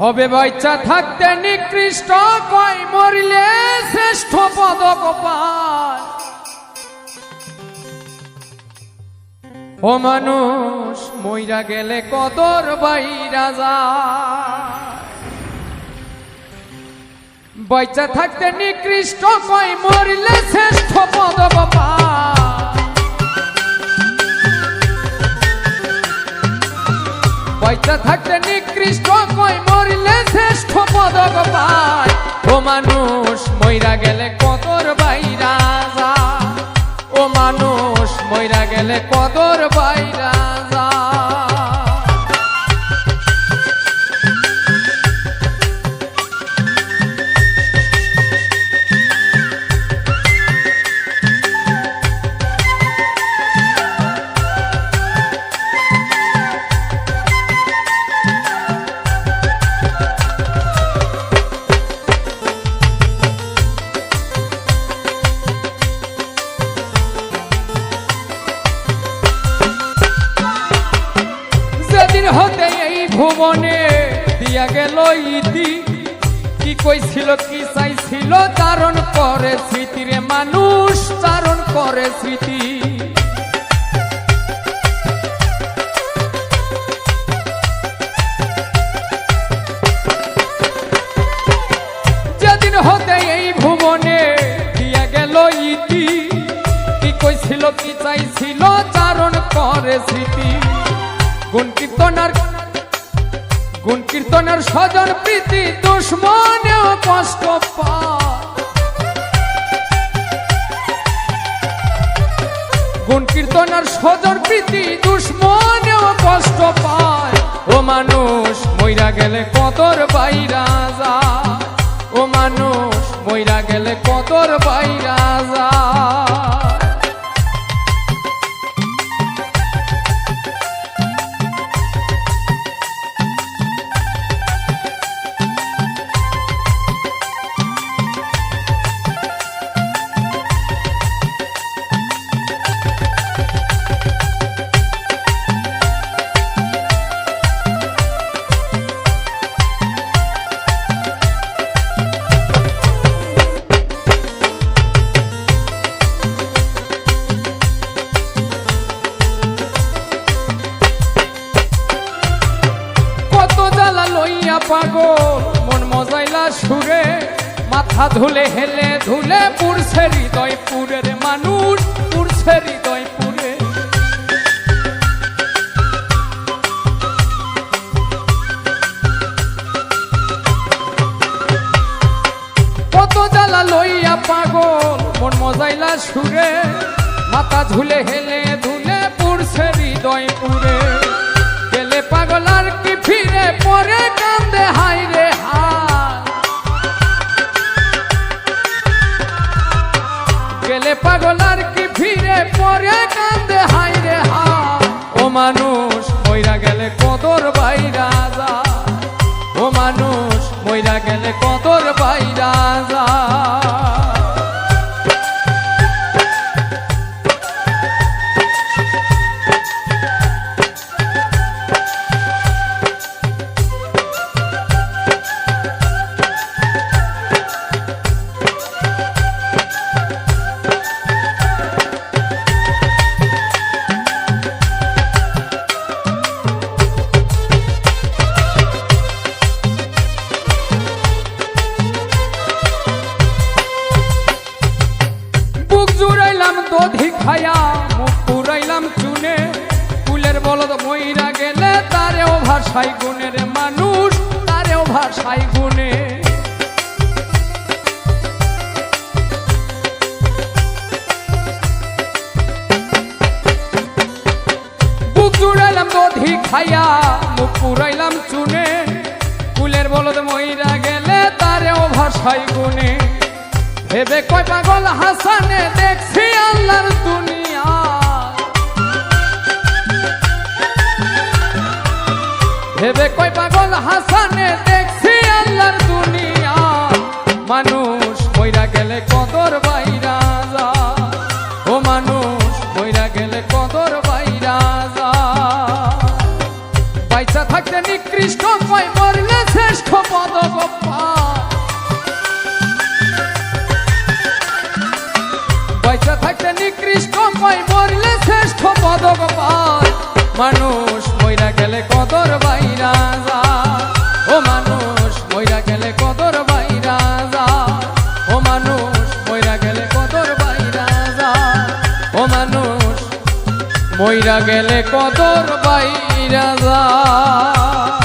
হবে বাচ্চা থাকতে নিকৃষ্ট, কয় মরিলে শ্রেষ্ঠ পদক পায়। ও মানুষ, মইরা গেলে কদর বাইরা যায়। বাচ্চা থাকতে নিকৃষ্ট, কয় মরিলে শ্রেষ্ঠ পদক পায়। পয়সা থাকতে নিকৃষ্ট শ্রেষ্ঠ পদক পায় ও মানুষ মইরা গেলে কদর বাইরা ও মানুষ মইরা গেলে কদর বাইরা হতে এই ভুবনে দিয়া গেল ইতি। কি কইছিল, কি চাইছিল, চারণ করে স্মৃতিরে মানুষ, চারণ করে স্মৃতি। যেদিন হতে এই ভুবনে দিয়া গেল ইতি, কি কইছিল, কি চাইছিল, চারণ করে স্মৃতি। কীর্তনার, গুণ কীর্তনের স্বজন প্রীতি দুশ্মনেও কষ্ট গুণ কীর্তনের স্বজন প্রীতি দুশ্মনেও কষ্ট পায়। ও মানুষ, মইরা গেলে কতর বাইরা যায়। ও মানুষ, মইরা গেলে কদর বাইরা পাগল, মন মজাইলা সুরে, মাথা ধুলে হেলে ধুলে পুরছে হৃদয় পুরের মানুষ পুরছে হৃদয় পুরে কত জ্বালা লইয়া পাগল, মন মজাইলা সুরে, মাথা ঝুলে হেলে ধুলে পুরছে হৃদয় পুরে পরে কান্দে হাই রে হা ও মানুষ বুক জুড়াইলাম দধি খায়া, মুখ পুরাইলাম চুনে। কুলের বলদ মইরা গেলে তারেও ভাষাই গুণের মানুষ, তারেও ভাষাই গুণে। বুক জুড়াইলাম দধি খায়া, মুখ পুরাইলাম চুনে। কুলের বলদ মইরা গেলে তারেও ভাষাই গুণে। ভেবে কয় পাগল হাসানে দেখছি আল্লাহর দুনিয়া। ভেবে কয় পাগল হাসানে দেখছি মানুষ মইরা গেলে কদর বাইরা যা। ও মানুষ মইরা গেলে কদর বাইরা যা। ও মানুষ মইরা গেলে কদর বাইরা যা। ও মানুষ মইরা গেলে কদর বাইরা যায়